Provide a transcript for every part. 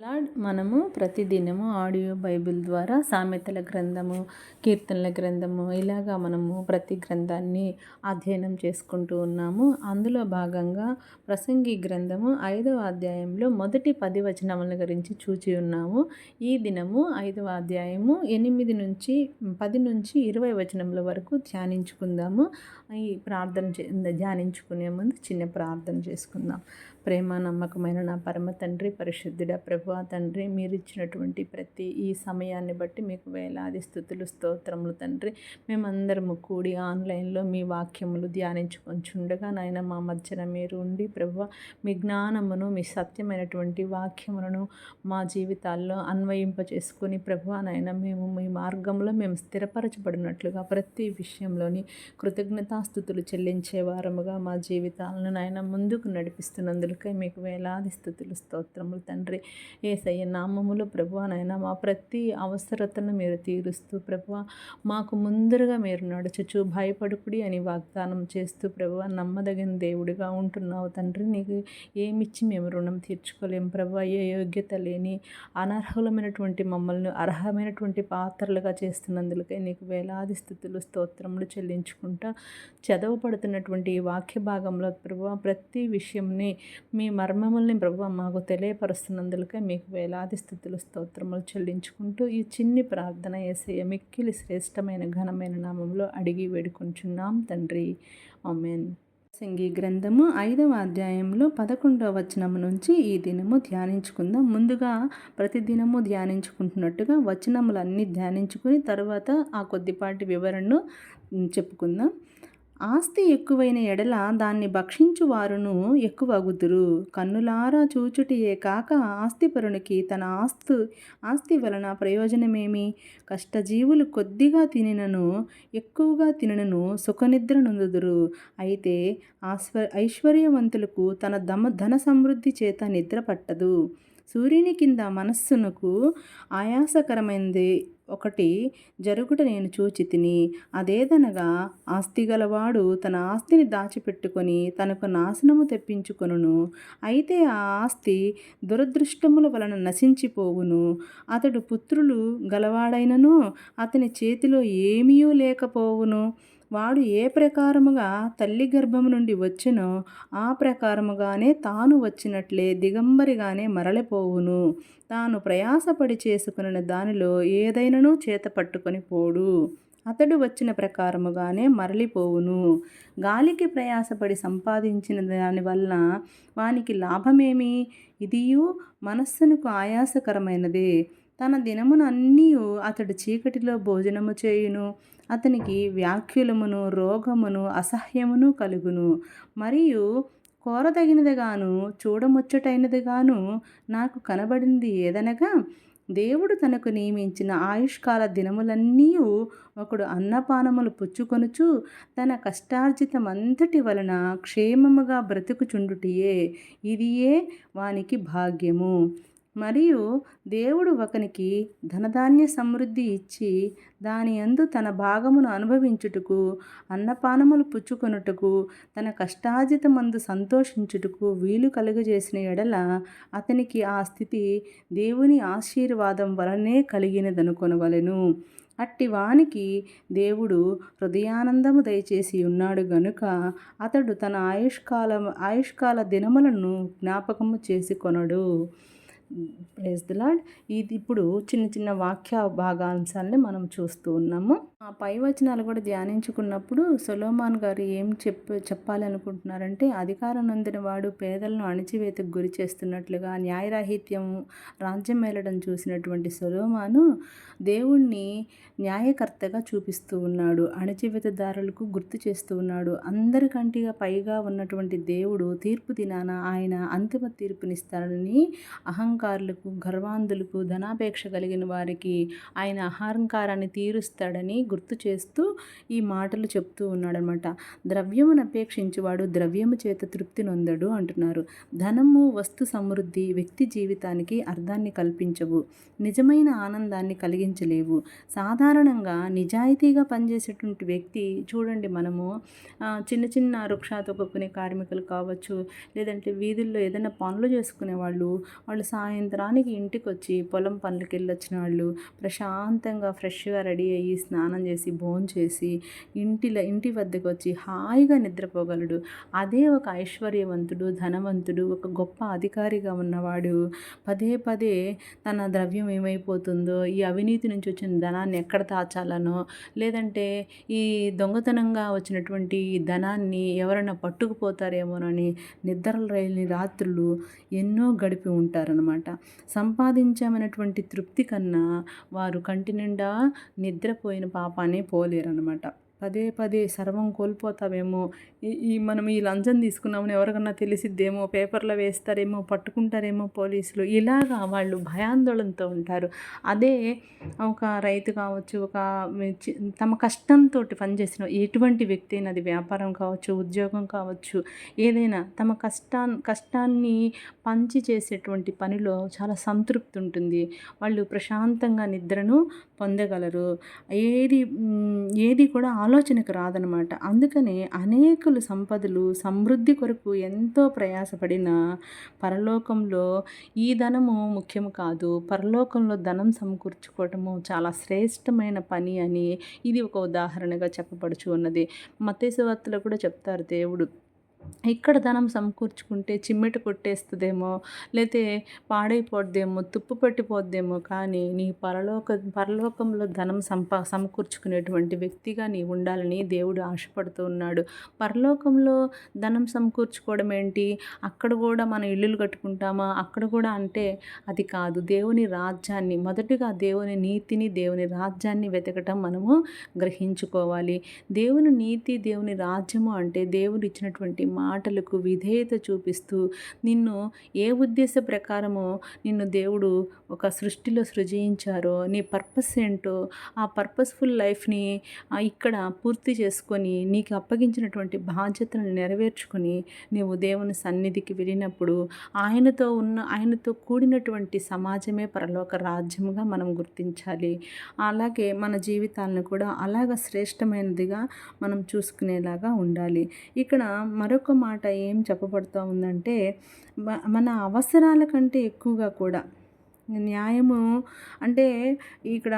Lord మనము ప్రతిదినము audio Bible ద్వారా సామెతల గ్రంథము కీర్తనల గ్రంథము ఇలాగా మనము ప్రతి గ్రంథాన్ని అధ్యయనం చేసుకుంటూ ఉన్నాము. అందులో భాగంగా ప్రసంగి గ్రంథము ఐదవ అధ్యాయంలో మొదటి పది వచనముల గురించి చూచి ఉన్నాము. ఈ దినము ఐదవ అధ్యాయము ఎనిమిది నుంచి పది నుంచి ఇరవై వచనముల వరకు ధ్యానించుకుందాము. ఈ ప్రార్థన చే ధ్యానించుకునే ముందు చిన్న ప్రార్థన చేసుకుందాం. ప్రేమ నమ్మకమైన నా పరమ తండ్రి పరిశుద్ధుడ ప్రభు తండ్రి మీరు ఇచ్చినటువంటి ప్రతి ఈ సమయాన్ని బట్టి మీకు వేలాది స్థుతులు స్తోత్రములు తండ్రి. మేమందరము కూడి ఆన్లైన్లో మీ వాక్యములు ధ్యానించుకొంచుండగా నాయన మా మధ్యన మీరు ఉండి ప్రభు మీ జ్ఞానమును మీ సత్యమైనటువంటి వాక్యములను మా జీవితాల్లో అన్వయింప చేసుకొని ప్రభు నాయన మేము మీ మార్గంలో మేము స్థిరపరచబడినట్లుగా ప్రతి విషయంలోని కృతజ్ఞతాస్థుతులు చెల్లించే వారముగా మా జీవితాలను నాయన ముందుకు నడిపిస్తున్నందుకు స్థుతులకై మీకు వేలాది స్థుతులు స్తోత్రములు. తండ్రి ఏసయ్య నామములు ప్రభు నాయన మా ప్రతి అవసరతను మీరు తీరుస్తూ ప్రభు మాకు ముందరగా మీరు నడుచుచు భయపడుకుడి అని వాగ్దానం చేస్తూ ప్రభు నమ్మదగిన దేవుడిగా ఉంటున్నావు తండ్రి. నీకు ఏమిచ్చి మేము రుణం తీర్చుకోలేం ప్రభు ఏ యోగ్యత లేని అనర్హులమైనటువంటి మమ్మల్ని అర్హమైనటువంటి పాత్రలుగా చేస్తున్నందులకై నీకు వేలాది స్థుతులు స్తోత్రములు చెల్లించుకుంటా చదవబడుతున్నటువంటి ఈ వాక్య భాగంలో ప్రభు ప్రతి విషయంని మీ మర్మముల్ని ప్రభు మాకు తెలియపరుస్తున్నందులకే మీకు వేలాది స్థుతులు స్తోత్రములు చెల్లించుకుంటూ ఈ చిన్ని ప్రార్థన ఏసయ్య మిక్కిలి శ్రేష్టమైన ఘనమైన నామంలో అడిగి వేడుకుంటున్నాం తండ్రి. అమెన్ సింగి గ్రంథము ఐదవ అధ్యాయంలో పదకొండవ వచనం నుంచి ఈ దినము ధ్యానించుకుందాం. ముందుగా ప్రతి దినము ధ్యానించుకుంటున్నట్టుగా వచనములన్నీ ధ్యానించుకుని తర్వాత ఆ కొద్దిపాటి వివరణను చెప్పుకుందాం. ఆస్తి ఎక్కువైన ఎడల దాన్ని భక్షించు వారును ఎక్కువగుదురు. కన్నులారా చూచుటియే కాక ఆస్తిపరునికి తన ఆస్తు ఆస్తి వలన ప్రయోజనమేమి? కష్టజీవులు కొద్దిగా తినినను ఎక్కువగా తినను సుఖనిద్ర నొందుదురు. అయితే ఆశ్వ ఐశ్వర్యవంతులకు తన దమ ధన సమృద్ధి చేత నిద్ర పట్టదు. సూర్యుని కింద మనస్సునకు ఆయాసకరమైనది ఒకటి జరుగుట నేను చూచి తిని అదేదనగా ఆస్తి గలవాడు తన ఆస్తిని దాచిపెట్టుకొని తనకు నాశనము తెప్పించుకొనును. అయితే ఆ ఆస్తి దురదృష్టముల వలన నశించిపోవును. అతడు పుత్రులు గలవాడైనను అతని చేతిలో ఏమీ లేకపోవును. వాడు ఏ ప్రకారముగా తల్లి గర్భము నుండి వచ్చినో ఆ ప్రకారముగానే తాను వచ్చినట్లే దిగంబరిగానే మరలిపోవును. తాను ప్రయాసపడి చేసుకున్న దానిలో ఏదైనాను చేత పట్టుకొని పోడు. అతడు వచ్చిన ప్రకారముగానే మరలిపోవును. గాలికి ప్రయాసపడి సంపాదించిన దానివల్ల వానికి లాభమేమి? ఇదియు మనస్సునకు ఆయాసకరమైనదే. తన దినమునన్నీ అతడు చీకటిలో భోజనము చేయును. అతనికి వ్యాఖ్యులమును రోగమును అసహ్యమును కలుగును. మరియు కోరదగినదిగాను చూడముచ్చటైనదిగాను నాకు కనబడింది ఏదనగా దేవుడు తనకు నియమించిన ఆయుష్కాల దినములన్నీ ఒకడు అన్నపానములు పుచ్చుకొనుచు తన కష్టార్జితమంతటి వలన క్షేమముగా బ్రతుకుచుండుటియే. ఇదియే వానికి భాగ్యము. మరియు దేవుడు ఒకనికి ధనధాన్య సమృద్ధి ఇచ్చి దాని అందు తన భాగమును అనుభవించుటకు అన్నపానములు పుచ్చుకొనుటకు తన కష్టాజితమందు సంతోషించుటకు వీలు కలుగజేసిన ఎడల అతనికి ఆ స్థితి దేవుని ఆశీర్వాదం వలనే కలిగినదనుకొనవలెను. అట్టి వానికి దేవుడు హృదయానందము దయచేసి ఉన్నాడు గనుక అతడు తన ఆయుష్కాల ఆయుష్కాల దినములను జ్ఞాపకము చేసి ప్రేజ్ ది లాడ్ ఇది ఇప్పుడు చిన్న చిన్న వాక్య భాగాంశాలని మనం చూస్తూ ఉన్నాము. ఆ పై వచనాలు కూడా ధ్యానించుకున్నప్పుడు సొలోమాన్ గారు ఏం చెప్ప చెప్పాలనుకుంటున్నారంటే అధికారం నొందిన వాడు పేదలను అణిచివేతకు గురి చేస్తున్నట్లుగా న్యాయరాహిత్యం రాజ్యం మేలడం చూసినటువంటి సొలోమాను దేవుణ్ణి న్యాయకర్తగా చూపిస్తూ ఉన్నాడు అణచివేతదారులకు గుర్తు చేస్తూ ఉన్నాడు. అందరికంటిగా పైగా ఉన్నటువంటి దేవుడు తీర్పు దినాన ఆయన అంతిమ తీర్పునిస్తాడని అహంకారులకు గర్వాంధులకు ధనాపేక్ష కలిగిన వారికి ఆయన అహంకారాన్ని తీరుస్తాడని గుర్తు చేస్తూ ఈ మాటలు చెప్తూ ఉన్నాడనమాట. ద్రవ్యమును అపేక్షించువాడు ద్రవ్యము చేత తృప్తి నొందడు అంటున్నారు. ధనము వస్తు సమృద్ధి వ్యక్తి జీవితానికి అర్థాన్ని కల్పించవు. నిజమైన ఆనందాన్ని కలిగించలేవు. సాధారణంగా నిజాయితీగా పనిచేసేటువంటి వ్యక్తి చూడండి మనము చిన్న చిన్న వృక్షాతొక్కునే కార్మికులు కావచ్చు లేదంటే వీధుల్లో ఏదైనా పనులు చేసుకునే వాళ్ళు వాళ్ళు సాయంత్రానికి ఇంటికి వచ్చి పొలం పనులకి వెళ్ళొచ్చిన వాళ్ళు ప్రశాంతంగా ఫ్రెష్గా రెడీ అయ్యి స్నానం చేసి భోంచేసి ఇంటిలో ఇంటి వద్దకు వచ్చి హాయిగా నిద్రపోగలడు. అదే ఒక ఐశ్వర్యవంతుడు ధనవంతుడు ఒక గొప్ప అధికారిగా ఉన్నవాడు. పదే పదే తన ద్రవ్యం ఏమైపోతుందో ఈ అవినీతి నుంచి వచ్చిన ధనాన్ని ఎక్కడ దాచాలనో లేదంటే ఈ దొంగతనంగా వచ్చినటువంటి ధనాన్ని ఎవరైనా పట్టుకుపోతారేమోనని నిద్రలు రైని రాత్రులు ఎన్నో గడిపి ఉంటారనమాట సంపాదించామనేటువంటి తృప్తి కన్నా వారు కంటి నిండా నిద్రపోయిన పని పోలేరనమాట పదే పదే సర్వం కోల్పోతావేమో ఈ ఈ మనం ఈ లంచం తీసుకున్నామని ఎవరికన్నా తెలిసిద్దేమో? పేపర్లో వేస్తారేమో? పట్టుకుంటారేమో పోలీసులు? ఇలాగా వాళ్ళు భయాందోళనతో ఉంటారు. అదే ఒక రైతు కావచ్చు ఒక చి- తమ కష్టంతో పనిచేసిన ఎటువంటి వ్యక్తి అయినా అది వ్యాపారం కావచ్చు ఉద్యోగం కావచ్చు ఏదైనా తమ కష్టా కష్టాన్ని పంచి చేసేటువంటి పనిలో చాలా సంతృప్తి ఉంటుంది. వాళ్ళు ప్రశాంతంగా నిద్రను పొందగలరు. ఏది ఏది కూడా ఆలోచనకు రాదనమాట. అందుకనే అనేకులు సంపదలు సమృద్ధి కొరకు ఎంతో ప్రయాసపడిన పరలోకంలో ఈ ధనము ముఖ్యం కాదు. పరలోకంలో ధనం సమకూర్చుకోవటము చాలా శ్రేష్టమైన పని అని ఇది ఒక ఉదాహరణగా చెప్పబడుచు ఉన్నది. మతేశ్వార్తలో కూడా చెప్తారు దేవుడు. ఇక్కడ ధనం సమకూర్చుకుంటే చిమ్మెట కొట్టేస్తుందేమో లేతే పాడైపోద్దేమో తుప్పు పట్టిపోద్దేమో కానీ నీ పరలోక పరలోకంలో ధనం సంపా సమకూర్చుకునేటువంటి వ్యక్తిగా నీ ఉండాలని దేవుడు ఆశపడుతూ ఉన్నాడు. పరలోకంలో ధనం సమకూర్చుకోవడం ఏంటి? అక్కడ కూడా మనం ఇల్లులు కట్టుకుంటామా? అక్కడ కూడా అంటే అది కాదు. దేవుని రాజ్యాన్ని మొదటిగా దేవుని నీతిని దేవుని రాజ్యాన్ని వెతకటం మనము గ్రహించుకోవాలి. దేవుని నీతి దేవుని రాజ్యము అంటే దేవుడు ఇచ్చినటువంటి మాటలకు విధేయత చూపిస్తూ నిన్ను ఏ ఉద్దేశ ప్రకారమో నిన్ను దేవుడు ఒక సృష్టిలో సృజించారో నీ పర్పస్ ఏంటో ఆ పర్పస్ఫుల్ లైఫ్ని ఇక్కడ పూర్తి చేసుకొని నీకు అప్పగించినటువంటి బాధ్యతలను నెరవేర్చుకొని నీవు దేవుని సన్నిధికి వెళ్ళినప్పుడు ఆయనతో ఉన్న ఆయనతో కూడినటువంటి సమాజమే పరలోక రాజ్యముగా మనం గుర్తించాలి. అలాగే మన జీవితాలను కూడా అలాగ శ్రేష్టమైనదిగా మనం చూసుకునేలాగా ఉండాలి. ఇక్కడ మరొక మాట ఏం చెప్పబడుతూ ఉందంటే మన అవసరాల కంటే ఎక్కువగా కూడా న్యాయము అంటే ఇక్కడ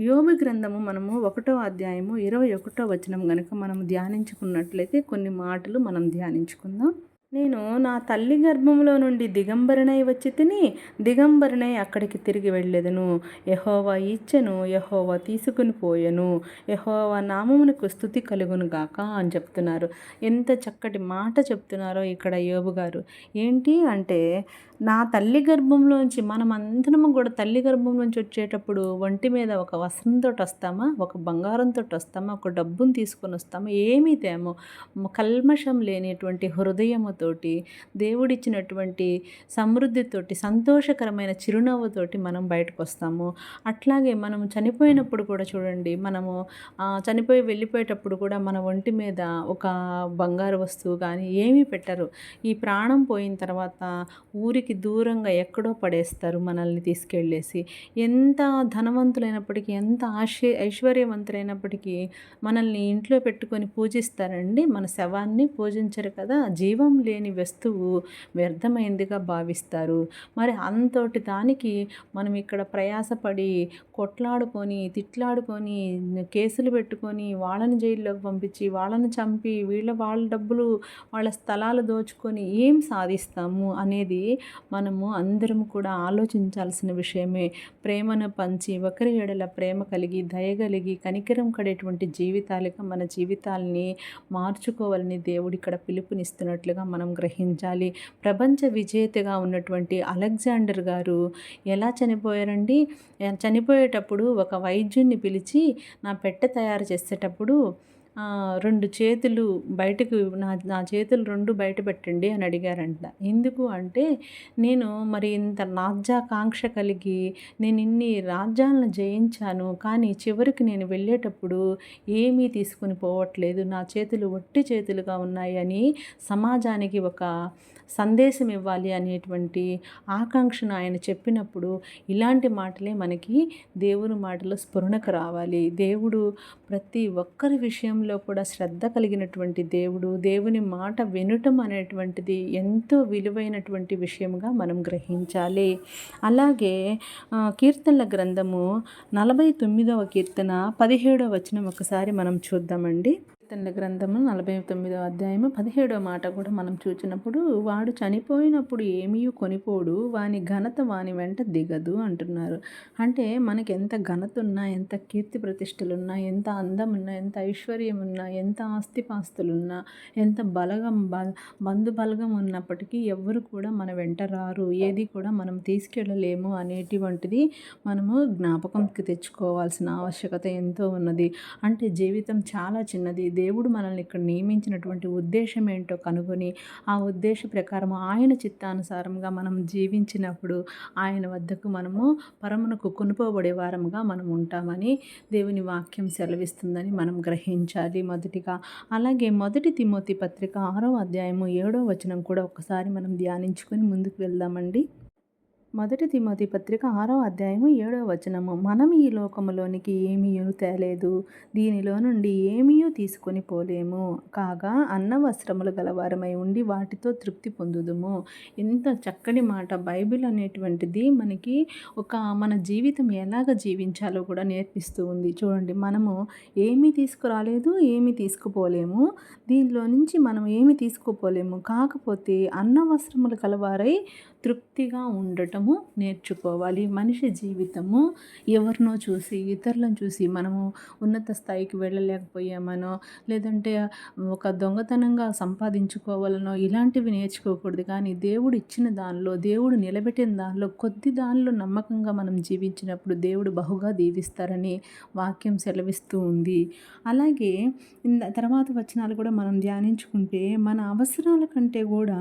యోగ గ్రంథము మనము ఒకటో అధ్యాయము ఇరవై ఒకటో వచనం కనుక మనం ధ్యానించుకున్నట్లయితే కొన్ని మాటలు మనం ధ్యానించుకుందాం. నేను నా తల్లి గర్భంలో నుండి దిగంబరినై వచ్చి తిని దిగంబరినై అక్కడికి తిరిగి వెళ్ళేదను. యహోవా ఇచ్చెను యహోవా తీసుకుని పోయెను. యహోవా నామమునకు స్థుతి కలుగును గాక అని చెప్తున్నారు. ఎంత చక్కటి మాట చెప్తున్నారో ఇక్కడ యోబు గారు. ఏంటి అంటే నా తల్లి గర్భంలోంచి మనం అందరము కూడా తల్లి గర్భంలోంచి వచ్చేటప్పుడు ఒంటి మీద ఒక వస్త్రంతో వస్తామా? ఒక బంగారంతో వస్తామా? ఒక డబ్బును తీసుకొని వస్తామా? ఏమీ తేమో. కల్మషం లేనిటువంటి హృదయముతోటి దేవుడిచ్చినటువంటి సమృద్ధితోటి సంతోషకరమైన చిరునవ్వుతోటి మనం బయటకు వస్తాము అట్లాగే మనం చనిపోయినప్పుడు కూడా చూడండి మనము చనిపోయి వెళ్ళిపోయేటప్పుడు కూడా మన ఒంటి మీద ఒక బంగారు వస్తువు కానీ ఏమీ పెట్టరు. ఈ ప్రాణం పోయిన తర్వాత ఊరికి దూరంగా ఎక్కడో పడేస్తారు మనల్ని తీసుకెళ్ళేసి. ఎంత ధనవంతులైనప్పటికీ ఎంత ఆశ ఐశ్వర్యవంతులైనప్పటికీ మనల్ని ఇంట్లో పెట్టుకొని పూజిస్తారండి. మన శవాన్ని పూజించరు కదా జీవం లేదు లేని వస్తువు వ్యర్థమైందిగా భావిస్తారు. మరి అంతటి దానికి మనం ఇక్కడ ప్రయాసపడి కొట్లాడుకొని తిట్లాడుకొని కేసులు పెట్టుకొని వాళ్ళని జైల్లోకి పంపించి వాళ్ళని చంపి వీళ్ళ వాళ్ళ డబ్బులు వాళ్ళ స్థలాలు దోచుకొని ఏం సాధిస్తాము అనేది మనము అందరం కూడా ఆలోచించాల్సిన విషయమే. ప్రేమను పంచి ఒకరి ఎడల ప్రేమ కలిగి దయ కలిగి కనికరం కడేటువంటి జీవితాలుగా మన జీవితాల్ని మార్చుకోవాలని దేవుడు ఇక్కడ పిలుపునిస్తున్నట్లుగా మనం గ్రహించాలి. ప్రపంచ విజేతగా ఉన్నటువంటి అలెగ్జాండర్ గారు ఎలా చనిపోయారండి? చనిపోయేటప్పుడు ఒక వైద్యుడిని పిలిచి నా పెట్టె తయారు చేసేటప్పుడు రెండు చేతులు బయటకు నా నా చేతులు రెండు బయట పెట్టండి అని అడిగారంట. ఎందుకు అంటే నేను మరి ఇంత రాజ్యాకాంక్ష కలిగి నేను ఇన్ని రాజ్యాలను జయించాను కానీ చివరికి నేను వెళ్ళేటప్పుడు ఏమీ తీసుకుని పోవట్లేదు. నా చేతులు ఒట్టి చేతులుగా ఉన్నాయని సమాజానికి ఒక సందేశం ఇవ్వాలి అనేటువంటి ఆకాంక్షను ఆయన చెప్పినప్పుడు ఇలాంటి మాటలే మనకి దేవుని మాటలో స్ఫురణకు రావాలి. దేవుడు ప్రతి ఒక్కరి విషయంలో కూడా శ్రద్ధ కలిగినటువంటి దేవుడు దేవుని మాట వినటం అనేటువంటిది ఎంతో విలువైనటువంటి విషయంగా మనం గ్రహించాలి. అలాగే కీర్తనల గ్రంథము నలభై తొమ్మిదవ కీర్తన పదిహేడవ వచనం ఒకసారి మనం చూద్దామండి. కీర్తనల గ్రంథము నలభై తొమ్మిదో అధ్యాయము పదిహేడో మాట కూడా మనం చూసినప్పుడు వాడు చనిపోయినప్పుడు ఏమీ కొనిపోడు వాని ఘనత వాని వెంట దిగదు అంటున్నారు. అంటే మనకి ఎంత ఘనత ఉన్నా ఎంత కీర్తి ప్రతిష్టలున్నా ఎంత అందం ఉన్నా ఎంత ఐశ్వర్యం ఉన్నా ఎంత ఆస్తిపాస్తులున్నా ఎంత బలగం బంధు బలగం ఉన్నప్పటికీ ఎవరు కూడా మన వెంట రారు ఏది కూడా మనం తీసుకెళ్ళలేము అనేటువంటిది మనము జ్ఞాపకంకి తెచ్చుకోవాల్సిన ఆవశ్యకత ఎంతో ఉన్నది. అంటే జీవితం చాలా చిన్నది దేవుడు మనల్ని ఇక్కడ నియమించినటువంటి ఉద్దేశం ఏంటో కనుగొని ఆ ఉద్దేశ ప్రకారం ఆయన చిత్తానుసారంగా మనం జీవించినప్పుడు ఆయన వద్దకు మనము పరమునకు కొనుపోబడే వారముగా మనం ఉంటామని దేవుని వాక్యం సెలవిస్తుందని మనం గ్రహించాలి మొదటిగా. అలాగే మొదటి తిమోతి పత్రిక ఆరో అధ్యాయము ఏడో వచనం కూడా ఒకసారి మనం ధ్యానించుకొని ముందుకు వెళ్దామండి. మొదటి తిమోతి పత్రిక ఆరో అధ్యాయము ఏడో వచనము. మనం ఈ లోకములోనికి ఏమీయూ తేలేదు. దీనిలో నుండి ఏమీయూ తీసుకొని పోలేము. కాగా అన్న వస్త్రములు గలవారమై ఉండి వాటితో తృప్తి పొందుదుము. ఎంత చక్కని మాట బైబిల్ అనేటువంటిది మనకి ఒక మన జీవితం ఎలాగ జీవించాలో కూడా నేర్పిస్తూ ఉంది. చూడండి మనము ఏమీ తీసుకురాలేదు ఏమీ తీసుకుపోలేము. దీనిలో నుంచి మనం ఏమి తీసుకుపోలేము. కాకపోతే అన్న వస్త్రములు కలవారై తృప్తిగా మనము నేర్చుకోవాలి. మనిషి జీవితము ఎవరినో చూసి ఇతరులను చూసి మనము ఉన్నత స్థాయికి వెళ్ళలేకపోయామనో లేదంటే ఒక దొంగతనంగా సంపాదించుకోవాలనో ఇలాంటివి నేర్చుకోకూడదు. కానీ దేవుడు ఇచ్చిన దానిలో దేవుడు నిలబెట్టిన దానిలో కొద్ది దానిలో నమ్మకంగా మనం జీవించినప్పుడు దేవుడు బహుగా దీవిస్తారని వాక్యం సెలవిస్తూ ఉంది. అలాగే తర్వాత వచనాలు కూడా మనం ధ్యానించుకుంటే మన అవసరాల కంటే కూడా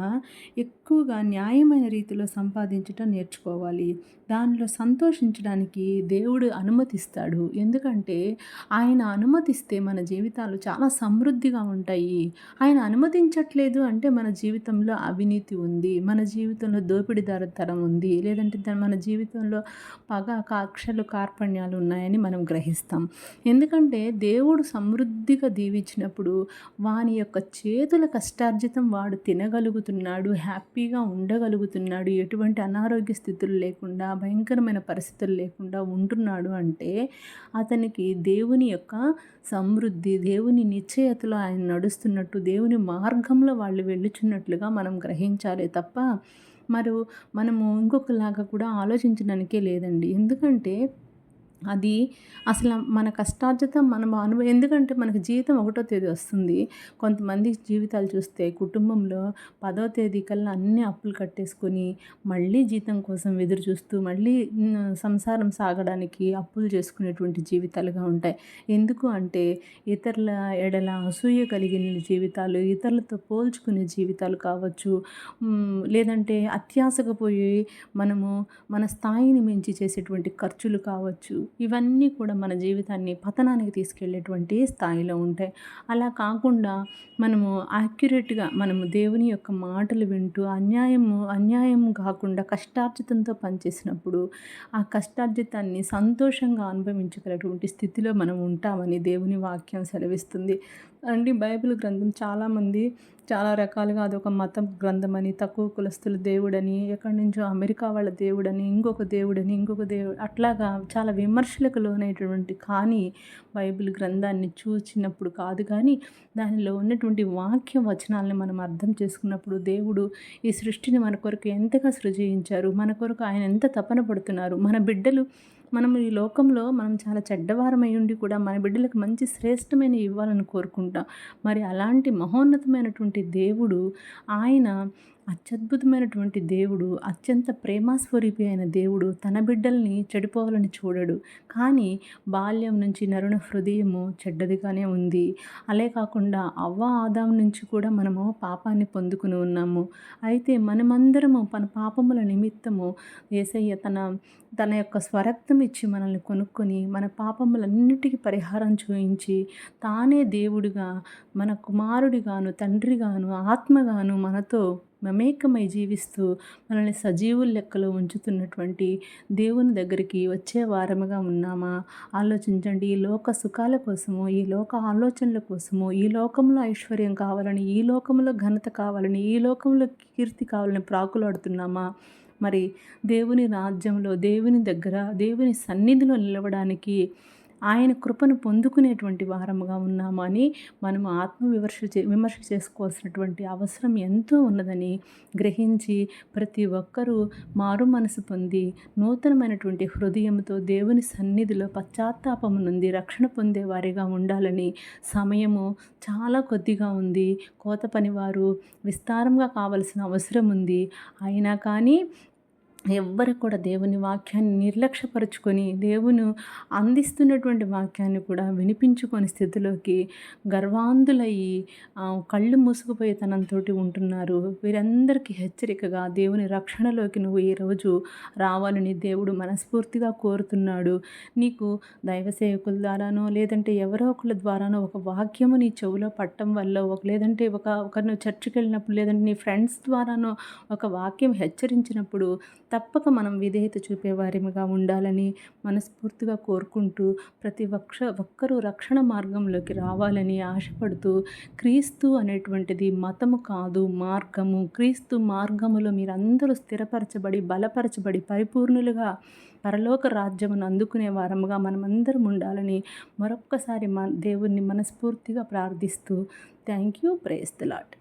ఎక్కువగా న్యాయమైన రీతిలో సంపాదించటం నేర్చుకోవాలి. దానిలో సంతోషించడానికి దేవుడు అనుమతిస్తాడు. ఎందుకంటే ఆయన అనుమతిస్తే మన జీవితాలు చాలా సమృద్ధిగా ఉంటాయి. ఆయన అనుమతించట్లేదు అంటే మన జీవితంలో అవినీతి ఉంది. మన జీవితంలో దోపిడీదారతనం ఉంది. లేదంటే మన జీవితంలో పగ కాక్షలు కార్పణ్యాలు ఉన్నాయని మనం గ్రహిస్తాం. ఎందుకంటే దేవుడు సమృద్ధిగా దీవించినప్పుడు వాని యొక్క చేతుల కష్టార్జితం వాడు తినగలుగుతున్నాడు హ్యాపీగా ఉండగలుగుతున్నాడు. ఎటువంటి అనారోగ్య స్థితులు లేకుండా భయంకరమైన పరిస్థితులు లేకుండా ఉంటున్నాడు అంటే అతనికి దేవుని యొక్క సమృద్ధి దేవుని నిశ్చయతలో ఆయన నడుస్తున్నట్టు దేవుని మార్గంలో వాళ్ళు వెళ్ళుచున్నట్లుగా మనం గ్రహించాలి తప్ప మరి మనము ఇంకొకలాగా కూడా ఆలోచించడానికే లేదండి. ఎందుకంటే అది అసలు మన కష్టార్జితం మనం అనుభవం ఎందుకంటే మనకు జీవితం ఒకటో తేదీ వస్తుంది. కొంతమంది జీవితాలు చూస్తే కుటుంబంలో పదో తేదీ కల్లా అన్ని అప్పులు కట్టేసుకొని మళ్ళీ జీతం కోసం ఎదురు చూస్తూ మళ్ళీ సంసారం సాగడానికి అప్పులు చేసుకునేటువంటి జీవితాలుగా ఉంటాయి. ఎందుకు అంటే ఇతరుల ఎడల అసూయ కలిగిన జీవితాలు ఇతరులతో పోల్చుకునే జీవితాలు కావచ్చు లేదంటే అత్యాసగా పోయి మనము మన స్థాయిని మించి చేసేటువంటి ఖర్చులు కావచ్చు ఇవన్నీ కూడా మన జీవితాన్ని పతనానికి తీసుకెళ్ళేటువంటి స్థాయిలో ఉంటాయి. అలా కాకుండా మనము యాక్యురేట్గా మనము దేవుని యొక్క మాటలు వింటూ అన్యాయము అన్యాయం కాకుండా కష్టార్జితంతో పనిచేసినప్పుడు ఆ కష్టార్జితాన్ని సంతోషంగా అనుభవించగలటువంటి స్థితిలో మనం ఉంటామని దేవుని వాక్యం సెలవిస్తుంది. అండి బైబిల్ గ్రంథం చాలామంది చాలా రకాలుగా అదొక మతం గ్రంథమని తక్కువ కులస్తుల దేవుడని ఎక్కడి నుంచో అమెరికా వాళ్ళ దేవుడని ఇంకొక దేవుడని ఇంకొక దేవుడు అట్లాగా చాలా విమర్శలకు లోనైనటువంటి కానీ బైబిల్ గ్రంథాన్ని చూసినప్పుడు కాదు కానీ దానిలో ఉన్నటువంటి వాక్య వచనాలను మనం అర్థం చేసుకున్నప్పుడు దేవుడు ఈ సృష్టిని మన కొరకు ఎంతగా సృజించారు మన కొరకు ఆయన ఎంత తపన పడుతున్నారు మన బిడ్డలు మనం ఈ లోకంలో మనం చాలా చెడ్డవారమై ఉండి కూడా మన బిడ్డలకు మంచి శ్రేష్టమైన ఇవ్వాలని కోరుకుంటాం. మరి అలాంటి మహోన్నతమైనటువంటి దేవుడు ఆయన అత్యద్భుతమైనటువంటి దేవుడు అత్యంత ప్రేమాస్వరూపి అయిన దేవుడు తన బిడ్డల్ని చెడిపోవాలని చూడడు. కానీ బాల్యం నుంచి నరుణ హృదయము చెడ్డదిగానే ఉంది. అలే కాకుండా అవ్వ ఆదాం నుంచి కూడా మనము పాపాన్ని పొందుకుని ఉన్నాము. అయితే మనమందరము మన పాపముల నిమిత్తము ఏసయ్య తన తన యొక్క స్వరక్తం ఇచ్చి మనల్ని కొనుక్కొని మన పాపములన్నిటికీ పరిహారం చూయించి తానే దేవుడిగా మన కుమారుడిగాను తండ్రిగాను ఆత్మగాను మనతో మమేకమై జీవిస్తూ మనల్ని సజీవుల లెక్కలో ఉంచుతున్నటువంటి దేవుని దగ్గరికి వచ్చే వారముగా ఉన్నామా? ఆలోచించండి. ఈ లోక సుఖాల కోసము ఈ లోక ఆలోచనల కోసము ఈ లోకంలో ఐశ్వర్యం కావాలని ఈ లోకంలో ఘనత కావాలని ఈ లోకంలో కీర్తి కావాలని ప్రాకులాడుతున్నామా? మరి దేవుని రాజ్యంలో దేవుని దగ్గర దేవుని సన్నిధిలో నిలవడానికి ఆయన కృపను పొందుకునేటువంటి వారముగా ఉన్నామని మనం ఆత్మ విమర్శ చే విమర్శ చేసుకోవాల్సినటువంటి అవసరం ఎంతో ఉన్నదని గ్రహించి ప్రతి ఒక్కరూ మారు మనసు పొంది నూతనమైనటువంటి హృదయంతో దేవుని సన్నిధిలో పశ్చాత్తాపము నుండి రక్షణ పొందే వారిగా ఉండాలని సమయము చాలా కొద్దిగా ఉంది. కోత పనివారు విస్తారంగా కావలసిన అవసరం ఉంది. అయినా కానీ ఎవ్వరు కూడా దేవుని వాక్యాన్ని నిర్లక్ష్యపరుచుకొని దేవుని అందిస్తున్నటువంటి వాక్యాన్ని కూడా వినిపించుకొని స్థితిలోకి గర్వాంధులయ్యి కళ్ళు మూసుకుపోయి తనంతోటి ఉంటున్నారు. వీరందరికీ హెచ్చరికగా దేవుని రక్షణలోకి నువ్వు ఈరోజు రావాలని దేవుడు మనస్ఫూర్తిగా కోరుతున్నాడు. నీకు దైవ సేవకుల ద్వారానో లేదంటే ఎవరో ఒకళ్ళ ద్వారానో ఒక వాక్యము నీ చెవిలో పట్టడం వల్ల ఒక లేదంటే ఒక ఒకరిని చర్చికి వెళ్ళినప్పుడు లేదంటే నీ ఫ్రెండ్స్ ద్వారానో ఒక వాక్యం హెచ్చరించినప్పుడు తప్పక మనం విధేయత చూపేవారిగా ఉండాలని మనస్ఫూర్తిగా కోరుకుంటూ ప్రతి ఒక్ష ఒక్కరూ రక్షణ మార్గంలోకి రావాలని ఆశపడుతూ క్రీస్తు అనేటువంటిది మతము కాదు మార్గము. క్రీస్తు మార్గములో మీరందరూ స్థిరపరచబడి బలపరచబడి పరిపూర్ణులుగా పరలోక రాజ్యమును అందుకునే వారముగా మనమందరం ఉండాలని మరొక్కసారి మన దేవుణ్ణి మనస్ఫూర్తిగా ప్రార్థిస్తూ థ్యాంక్ యూ ప్రేస్తలాట్